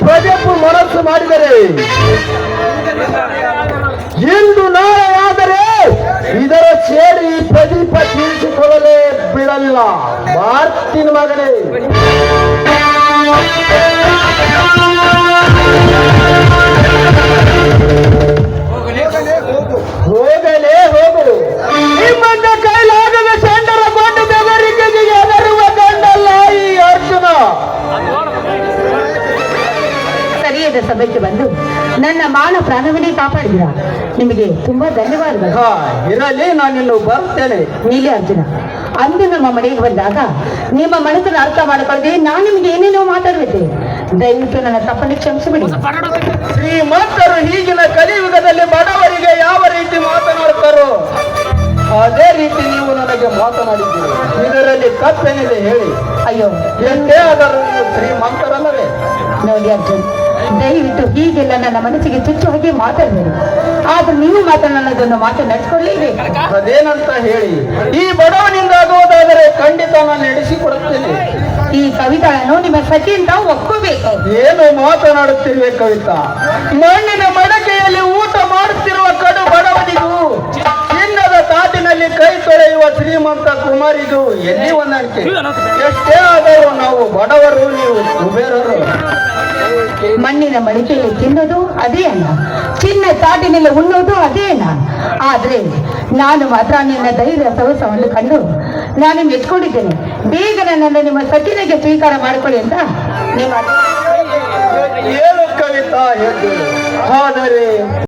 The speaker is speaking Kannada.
ಪ್ರಜೆಪು ಮನಸ್ಸು ಮಾಡಿದರೆ ಇಂದು ನಾಳೆ ಆದರೆ ಇದರ ಸೇರಿ ಪ್ರದೀಪ ತೀರಿಸಿಕೊಳ್ಳಲೇ ಬಿಡಲ್ಲ ಮಾರ್ತಿನ ಮಗನೇ. ಹೋಗಲೇ ಹೋಗು. ಸರಿಯಾದ ಸಭೆಗೆ ಬಂದು ನನ್ನ ಮಾನ ಪ್ರಾಣವನ್ನೇ ಕಾಪಾಡಿದಿರ ನಿಮಗೆ ತುಂಬಾ ಧನ್ಯವಾದಗಳು. ಇರಲಿ ನಾನಿನ್ನು ಬರ್ತೇನೆ. ನೀಲಿ ಅರ್ಜುನ ಅಂದು ನಮ್ಮ ಮನೆಗೆ ಬಂದಾಗ ನಿಮ್ಮ ಮನಸ್ಸನ್ನು ಅರ್ಥ ಮಾಡಿಕೊಳ್ಳದೆ ನಾನು ನಿಮಗೆ ಏನೇನೋ ಮಾತಾಡಬೇಕು ದಯವಿಟ್ಟು ನನ್ನ ತಪ್ಪನ್ನು ಕ್ಷಮಿಸಬಿಡಿ. ಶ್ರೀಮಂತರು ಈಗಿನ ಕಲಿಯುಗದಲ್ಲಿ ಬಡವರಿಗೆ ಯಾವ ರೀತಿ ಮಾತನಾಡುತ್ತಾರೋ ಅದೇ ರೀತಿ ನೀವು ನನಗೆ ಮಾತನಾಡಿದ್ದೀರಿ. ಇದರಲ್ಲಿ ತಪ್ಪೇನಿದೆ ಹೇಳಿ. ಅಯ್ಯೋ. ಎಂದೇ ಆದರೂ ನೀವು ಶ್ರೀಮಂತರಲ್ಲವೇ? ನೋಡಿ ಅರ್ಜುನ್ ದಯವಿಟ್ಟು ಹೀಗೆಲ್ಲ ನನ್ನ ಮನಸ್ಸಿಗೆ ಚುಚ್ಚು ಹಾಗೆ ಮಾತಾಡಬೇಡಿ. ಆದ್ರೆ ನೀವು ಮಾತನಾಡೋದನ್ನು ಮಾತು ನಡ್ಸ್ಕೊಳ್ಳಿ ಅದೇನಂತ ಹೇಳಿ ಈ ಬಡವನಿಂದ ಆಗುವುದಾದರೆ ಖಂಡಿತ ನಾನು ನಡೆಸಿಕೊಡುತ್ತೇನೆ. ಈ ಕವಿತಾಳನ್ನು ನಿಮ್ಮ ಸಖಿಯಿಂದ ಒಪ್ಪಬೇಕು. ಏನು ಮಾತನಾಡುತ್ತಿರುವೆ ಕವಿತಾ? ಮಣ್ಣಿನ ಮಡಕೆಯಲ್ಲಿ ಊಟ ಮಾಡುತ್ತಿರುವ ಕಡು ಬಡವನಿಗೂ ಚಿನ್ನದ ತಾಟಿನಲ್ಲಿ ಕೈ ತೊರೆಯುವ ಶ್ರೀಮಂತ ಕುಮಾರಿಗೂ ಎಲ್ಲಿ ಒಂದಂತೆ ಎಷ್ಟೇ ಆದರೂ ನಾವು ಬಡವರು ನೀವು ಕುಬೇರರು. ಮಣ್ಣಿನ ಮಡಿಕೆಯಲ್ಲಿ ತಿನ್ನೋದು ಅದೇ ಅನ್ನ ಚಿನ್ನ ತಾಟಿನಲ್ಲಿ ಉಣ್ಣೋದು ಅದೇ ಅನ್ನ ಆದ್ರೆ ನಾನು ಮಾತ್ರ ನಿನ್ನ ಧೈರ್ಯ ಸವಸವನ್ನು ಕಂಡು ನಾನು ಮೆಚ್ಕೊಂಡಿದ್ದೇನೆ. ಬೇಗ ನನ್ನನ್ನು ನಿಮ್ಮ ಸಖಿನಿಗೆ ಸ್ವೀಕಾರ ಮಾಡಿಕೊಳ್ಳಿ ಅಂತ ನಿಮ್ಮ ಕವಿತಾ ಆದರೆ